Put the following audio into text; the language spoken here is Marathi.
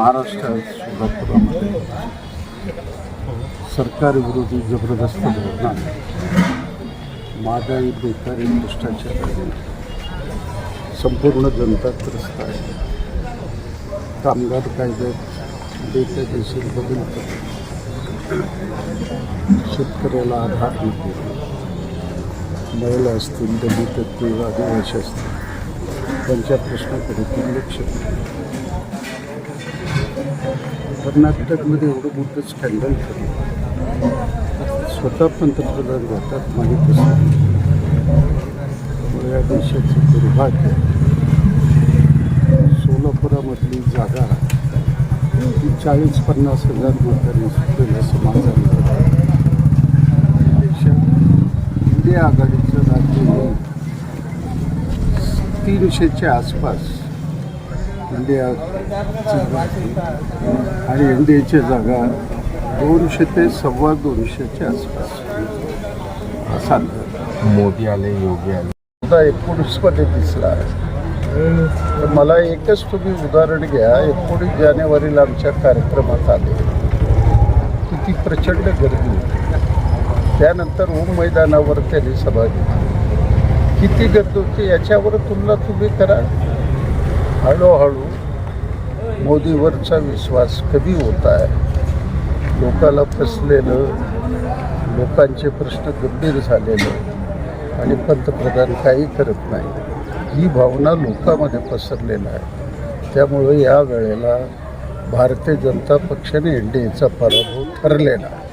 महाराष्ट्रात सोलापुरामध्ये सरकारविरोधी जबरदस्त धोरण महागाई बेकारी भ्रष्टाचार संपूर्ण जनता त्रस्त आहे कामगार कायद्यात बेकायदेशीर बदल करतात शेतकऱ्याला आधार नको महिला असतील दलित असतील आदिवासी असतील त्यांच्या प्रश्नाकडे दुर्लक्ष करतात. कर्नाटकमध्ये एवढं मोठं स्कॅन्डल झालं. स्वतः पंतप्रधान राहतात माहीत असतं या देशाचं दुर्भाग्य सोलापुरामधली जागा ती चाळीस पन्नास हजार लोकांनी सुटलेल्या समाजाने देशात इंडिया आघाडीचं राज्य तीनशेच्या आसपास इंडिया आणि एन डी एच्या जागा दोनशे ते सव्वा दोनशेच्या आसपास. असा मोदी आले योगी आले. सुद्धा एकोणीसमध्ये दिसला तर मला एकच तुम्ही उदाहरण घ्या. एकोणीस जानेवारीला आमच्या कार्यक्रमात आले. किती प्रचंड गर्दी होती. त्यानंतर ओम मैदानावर त्यांनी सभा घेतली. किती गर्दी होती याच्यावर तुलना तुम्ही करा. हळूहळू मोदीवरचा विश्वास कमी होत आहे. लोकाला फसलेलं लोकांचे प्रश्न गंभीर झालेलं आणि पंतप्रधान काही करत नाही. ही भावना लोकांमध्ये पसरलेला आहे. त्यामुळे या वेळेला भारतीय जनता पक्षाने एन डी एचा पराभव ठरलेला आहे.